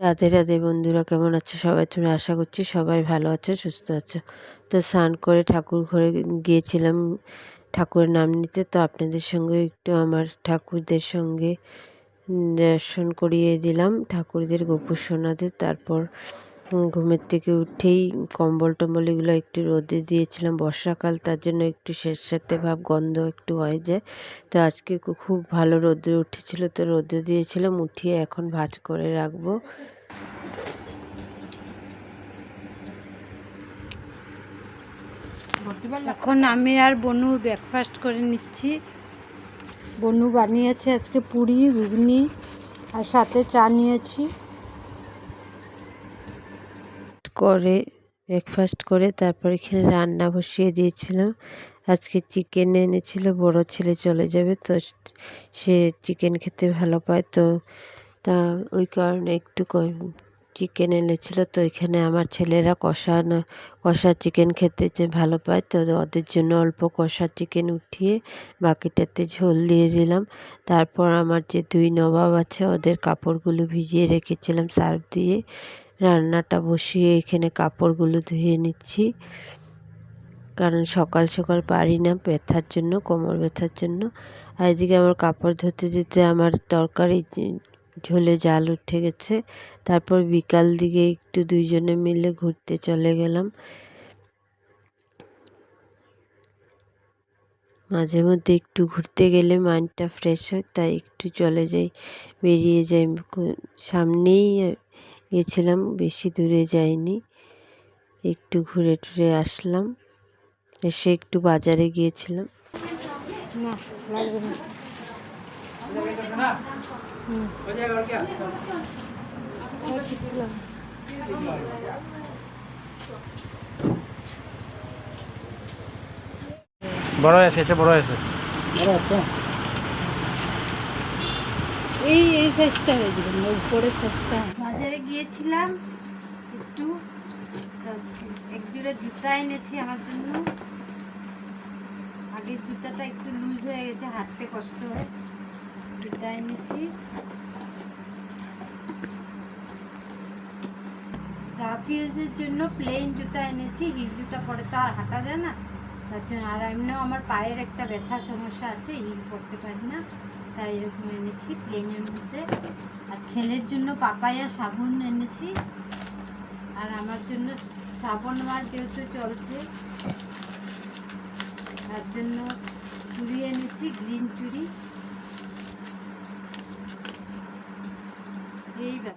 রাধে রাধে বন্ধুরা, কেমন আছে সবাই? তুমি আশা করছি সবাই ভালো আছে, সুস্থ আছে। তো স্নান করে ঠাকুর ঘরে গিয়েছিলাম ঠাকুরের নাম নিতে। তো আপনাদের সঙ্গে একটু আমার ঠাকুরদের সঙ্গে দর্শন করিয়ে দিলাম। ঠাকুরদের গোপুসোনাদের, তারপর ঘুমের থেকে উঠেই কম্বল টম্বল এগুলো একটু রোদে দিয়েছিলাম। বর্ষাকাল, তার জন্য একটু স্যাঁতস্যাঁতে ভাব গন্ধ একটু হয়ে যায়। তো আজকে খুব ভালো রোদে উঠেছিল, তো রোদে দিয়েছিলাম, উঠিয়ে এখন ভাজ করে রাখব। এখন আমি আর বনু ব্রেকফাস্ট করে নিচ্ছি। বনু বানিয়েছে আজকে পুরি, ঘুগনি আর সাথে চা নিয়েছি। করে ব্রেকফাস্ট করে তারপর এখানে রান্না বসিয়ে দিয়েছিলাম। আজকে চিকেন এনেছিল, বড় ছেলে চলে যাবে তো সে চিকেন খেতে ভালো পায় তো তা ওই কারণে একটু চিকেন এনেছিল তো এখানে আমার ছেলেরা কষা না, কষা চিকেন খেতে যে ভালো পায় তো ওদের জন্য অল্প কষা চিকেন উঠিয়ে বাকিটাতে ঝোল দিয়ে দিলাম। তারপর আমার যে দুই নবাব আছে ওদের কাপড়গুলো ভিজিয়ে রেখেছিলাম সার্ফ দিয়ে। রান্নাটা বসিয়ে এখানে কাপড়গুলো ধুয়ে নিচ্ছি। কারণ সকাল সকাল পারি না ব্যথার জন্য, কোমর ব্যথার জন্য। আর এদিকে আমার কাপড় ধুতে দিতে আমার তরকারি ঝোলে জাল উঠে গেছে। তারপর বিকাল দিকে একটু দুইজনে মিলে ঘুরতে চলে গেলাম। মাঝে মধ্যে একটু ঘুরতে গেলে মাইন্ডটা ফ্রেশ হয়, তাই একটু চলে যাই, বেরিয়ে যাই সামনেই গেছিলাম বেশি দূরে যাইনি। একটু ঘুরে টুরে আসলাম এসে একটু বাজারে গিয়েছিলাম। বড় বড় আছে এই এই সাইজটা হয়ে যাবে উপরের সাইজটা বাজারে গিয়েছিলাম, একটু এক জোড়া জুতা এনেছি আমার জন্য। আগের জুতাটা একটু লুজ হয়ে গেছে, হাঁটতে কষ্ট হয়। জুতা এনেছি। রাফিউজের জন্য প্লেন জুতা এনেছি, হিল জুতা পরে তো আর হাঁটা যায় না। তার জন্য, আর এমনিও আমার পায়ের একটা ব্যথা সমস্যা আছে, হিল পরতে পারি না। তাই এরকম এনেছি প্লেনের মধ্যে। আর ছেলের জন্য পাপায়া সাবুন এনেছি। আর আমার জন্য শ্রাবণ মাস যেহেতু চলছে, তার জন্য চুড়ি এনেছি গ্রিন চুড়ি।